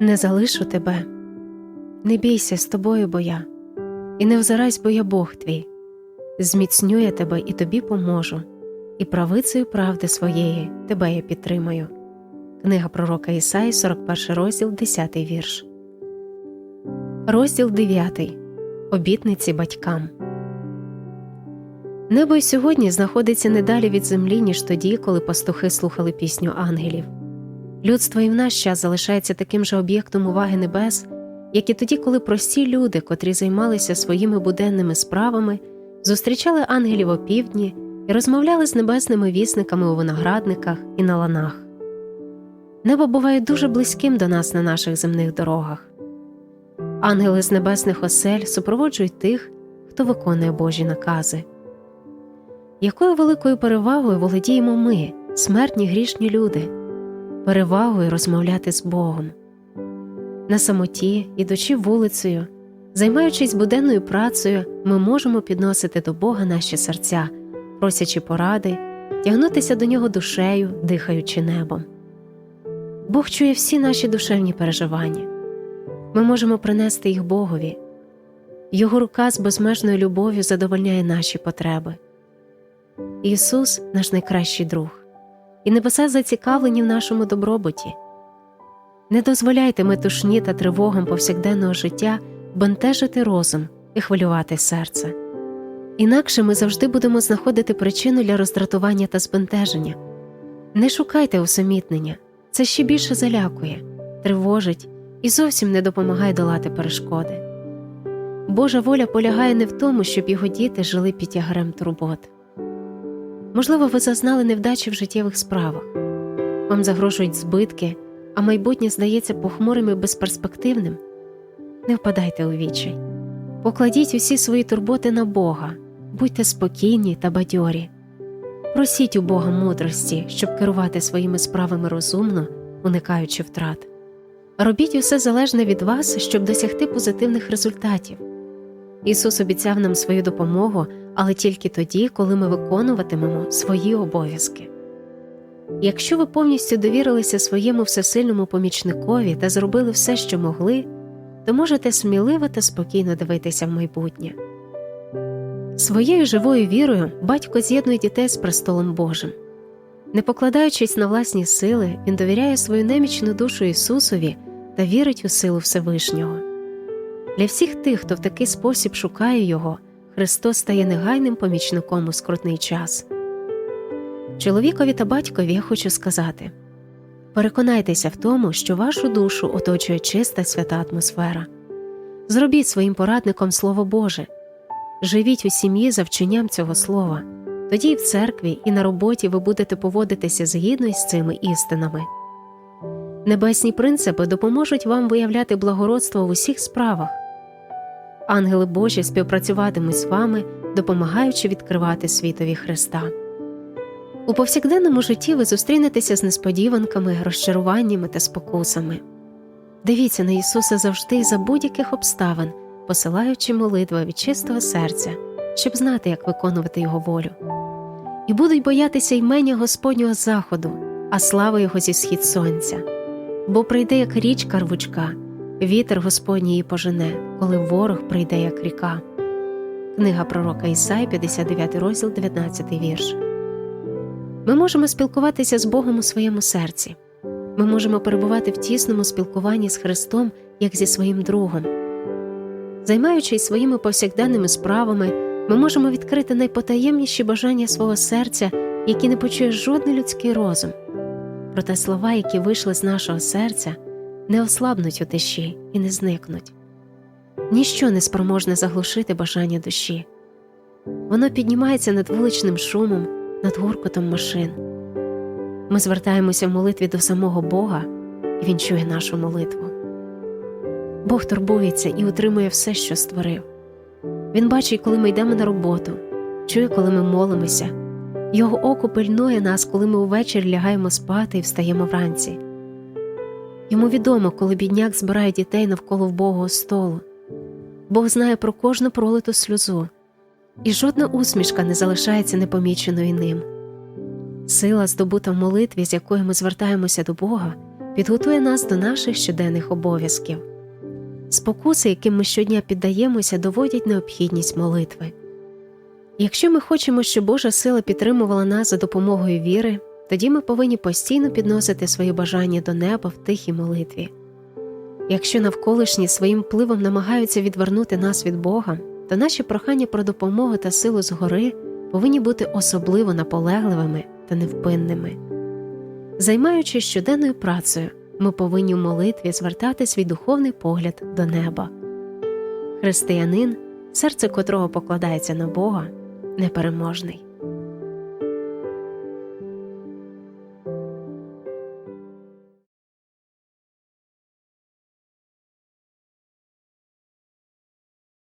Не залишу тебе, не бійся з тобою, бо я, і не взирайсь, бо я Бог твій, зміцню я тебе і тобі поможу, і правицею правди своєї тебе я підтримаю. Книга пророка Ісаї, 41 розділ, 10 вірш. Розділ 9. Обітниці батькам. Небо й сьогодні знаходиться не далі від землі, ніж тоді, коли пастухи слухали пісню ангелів. Людство і в наш час залишається таким же об'єктом уваги небес, як і тоді, коли прості люди, котрі займалися своїми буденними справами, зустрічали ангелів опівдні і розмовляли з небесними вісниками у виноградниках і на ланах. Небо буває дуже близьким до нас на наших земних дорогах. Ангели з небесних осель супроводжують тих, хто виконує Божі накази. Якою великою перевагою володіємо ми, смертні грішні люди, перевагою розмовляти з Богом. На самоті, ідучи вулицею, займаючись буденною працею, ми можемо підносити до Бога наші серця, просячи поради, тягнутися до нього душею, дихаючи небом. Бог чує всі наші душевні переживання. Ми можемо принести їх Богові. Його рука з безмежною любов'ю задовольняє наші потреби. Ісус наш найкращий друг, і небеса зацікавлені в нашому добробуті. Не дозволяйте метушні та тривогам повсякденного життя бентежити розум і хвилювати серце. Інакше ми завжди будемо знаходити причину для роздратування та збентеження. Не шукайте усамітнення, це ще більше залякує, тривожить і зовсім не допомагає долати перешкоди. Божа воля полягає не в тому, щоб його діти жили під тягарем турбот. Можливо, ви зазнали невдачі в життєвих справах, вам загрожують збитки, а майбутнє здається похмурим і безперспективним. Не впадайте у відчай. Покладіть усі свої турботи на Бога, будьте спокійні та бадьорі. Просіть у Бога мудрості, щоб керувати своїми справами розумно, уникаючи втрат. Робіть усе залежне від вас, щоб досягти позитивних результатів. Ісус обіцяв нам свою допомогу, але тільки тоді, коли ми виконуватимемо свої обов'язки. Якщо ви повністю довірилися своєму всесильному помічникові та зробили все, що могли, то можете сміливо та спокійно дивитися в майбутнє. Своєю живою вірою батько з'єднує дітей з престолом Божим. Не покладаючись на власні сили, він довіряє свою немічну душу Ісусові та вірить у силу Всевишнього. Для всіх тих, хто в такий спосіб шукає Його, Христос стає негайним помічником у скрутний час. Чоловікові та батькові я хочу сказати переконайтеся в тому, що вашу душу оточує чиста свята атмосфера. Зробіть своїм порадником Слово Боже, живіть у сім'ї за вченням цього слова, тоді і в церкві, і на роботі ви будете поводитися згідно із цими істинами. Небесні принципи допоможуть вам виявляти благородство в усіх справах. Ангели Божі співпрацюватимуть з вами, допомагаючи відкривати світові Христа. У повсякденному житті ви зустрінетеся з несподіванками, розчаруваннями та спокусами. Дивіться на Ісуса завжди і за будь-яких обставин, посилаючи молитви від чистого серця, щоб знати, як виконувати Його волю. І будуть боятися ймення Господнього заходу, а слава Його зі схід сонця. Бо прийде як річка рвучка, вітер Господній її пожене, коли ворог прийде як ріка. Книга пророка Ісаї, 59 розділ, 19 вірш. Ми можемо спілкуватися з Богом у своєму серці. Ми можемо перебувати в тісному спілкуванні з Христом, як зі своїм другом. Займаючись своїми повсякденними справами, ми можемо відкрити найпотаємніші бажання свого серця, які не почує жодний людський розум. Проте слова, які вийшли з нашого серця, не ослабнуть у тиші і не зникнуть. Ніщо не спроможне заглушити бажання душі. Воно піднімається над вуличним шумом, над гуркотом машин. Ми звертаємося в молитві до самого Бога, і Він чує нашу молитву. Бог турбується і утримує все, що створив. Він бачить, коли ми йдемо на роботу, чує, коли ми молимося. Його око пильнує нас, коли ми увечері лягаємо спати і встаємо вранці. Йому відомо, коли бідняк збирає дітей навколо вбогого столу. Бог знає про кожну пролиту сльозу. і жодна усмішка не залишається непоміченою ним. Сила, здобута в молитві, з якою ми звертаємося до Бога, підготує нас до наших щоденних обов'язків. Спокуси, яким ми щодня піддаємося, доводять необхідність молитви. Якщо ми хочемо, щоб Божа сила підтримувала нас за допомогою віри, тоді ми повинні постійно підносити свої бажання до неба в тихій молитві. Якщо навколишні своїм впливом намагаються відвернути нас від Бога, то наші прохання про допомогу та силу згори повинні бути особливо наполегливими та невпинними. Займаючись щоденною працею, ми повинні в молитві звертати свій духовний погляд до неба. Християнин, серце котрого покладається на Бога, непереможний.